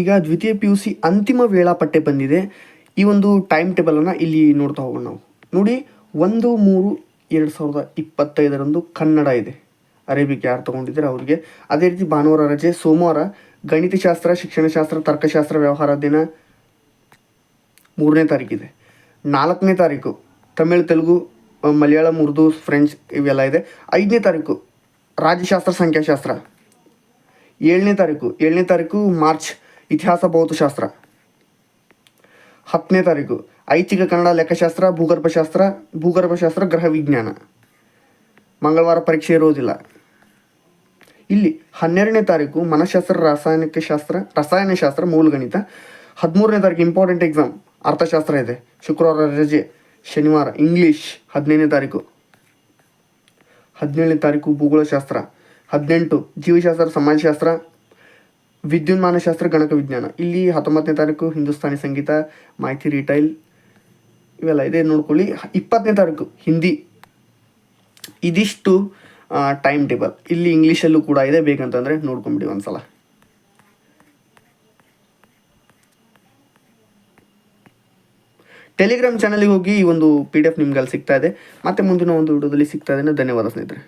ಈಗ ದ್ವಿತೀಯ P U C ಅಂತಿಮ ವೇಳಾಪಟ್ಟೆ ಬಂದಿದೆ. ಈ ಒಂದು ಟೈಮ್ ಟೇಬಲನ್ನು ಇಲ್ಲಿ ನೋಡ್ತಾ ಹೋಗೋಣ ನಾವು. ನೋಡಿ, ಒಂದು, ಮೂರು, ಎರಡು ಸಾವಿರದ ಇಪ್ಪತ್ತೈದರಂದು ಕನ್ನಡ ಇದೆ. ಅರೇಬಿಕ್ ಯಾರು ತೊಗೊಂಡಿದ್ದಾರೆ ಅವರಿಗೆ? ಅದೇ ರೀತಿ ಭಾನುವಾರ ರಜೆ, ಸೋಮವಾರ ಗಣಿತಶಾಸ್ತ್ರ ಶಿಕ್ಷಣಶಾಸ್ತ್ರ ತರ್ಕಶಾಸ್ತ್ರ, ವ್ಯವಹಾರ ದಿನ ಮೂರನೇ ತಾರೀಕಿದೆ. ನಾಲ್ಕನೇ ತಾರೀಕು ತಮಿಳ್, ತೆಲುಗು, ಮಲಯಾಳಂ, ಉರ್ದು, ಫ್ರೆಂಚ್ ಇವೆಲ್ಲ ಇದೆ. ಐದನೇ ತಾರೀಕು ರಾಜ್ಯಶಾಸ್ತ್ರ, ಸಂಖ್ಯಾಶಾಸ್ತ್ರ. ಏಳನೇ ತಾರೀಕು ಏಳನೇ ತಾರೀಕು ಮಾರ್ಚ್ ಇತಿಹಾಸ, ಭೌತಶಾಸ್ತ್ರ. ಹತ್ತನೇ ತಾರೀಕು, ಐಚ್ಛಿಕ ಕನ್ನಡ ಲೆಕ್ಕಶಾಸ್ತ್ರ, ಭೂಗರ್ಭಶಾಸ್ತ್ರ ಭೂಗರ್ಭಶಾಸ್ತ್ರ, ಗ್ರಹ ವಿಜ್ಞಾನ. ಮಂಗಳವಾರ ಪರೀಕ್ಷೆ ಇರೋದಿಲ್ಲ ಇಲ್ಲಿ ಹನ್ನೆರಡನೇ ತಾರೀಕು, ಮನಃಶಾಸ್ತ್ರ, ರಾಸಾಯನಿಕ ಶಾಸ್ತ್ರ ರಸಾಯನಶಾಸ್ತ್ರ ಮೂಲಗಣಿತ. ಹದಿಮೂರನೇ ತಾರೀಕು ಇಂಪಾರ್ಟೆಂಟ್ ಎಕ್ಸಾಮ್ ಅರ್ಥಶಾಸ್ತ್ರ ಇದೆ. ಶುಕ್ರವಾರ ರಜೆ, ಶನಿವಾರ ಇಂಗ್ಲೀಷ್ ಹದಿನೈದನೇ ತಾರೀಕು. ಹದಿನೇಳನೇ ತಾರೀಕು, ಭೂಗೋಳಶಾಸ್ತ್ರ. ಹದಿನೆಂಟು, ಜೀವಶಾಸ್ತ್ರ, ಸಮಾಜಶಾಸ್ತ್ರ. ವಿದ್ಯುನ್ಮಾನಶಾಸ್ತ್ರ ಗಣಕ ವಿಜ್ಞಾನ. ಇಲ್ಲಿ ಹತ್ತೊಂಬತ್ತನೇ ತಾರೀಕು ಹಿಂದೂಸ್ತಾನಿ ಸಂಗೀತ, ಮಾಹಿತಿ ರಿಟೈಲ್ ಇವೆಲ್ಲ ಇದೆ, ನೋಡ್ಕೊಳ್ಳಿ. ಇಪ್ಪತ್ತನೇ ತಾರೀಕು ಹಿಂದಿ. ಇದಿಷ್ಟು ಟೈಮ್ ಟೇಬಲ್ ಇಲ್ಲಿ ಇಂಗ್ಲೀಷಲ್ಲೂ ಕೂಡ ಇದೆ, ಬೇಕಂತಂದರೆ ನೋಡ್ಕೊಂಬಿಡಿ ಒಂದ್ಸಲ. ಟೆಲಿಗ್ರಾಮ್ ಚಾನಲ್ಗೆ ಹೋಗಿ ಈ ಒಂದು ಪಿ ಡಿ ಎಫ್ ನಿಮ್ಗೆ ಅಲ್ಲಿ ಸಿಗ್ತಾ ಇದೆ. ಮತ್ತೆ ಮುಂದಿನ ಒಂದು ವಿಡಿಯೋದಲ್ಲಿ ಸಿಗ್ತಾ ಇದೆ. ಧನ್ಯವಾದ ಸ್ನೇಹಿತರೆ.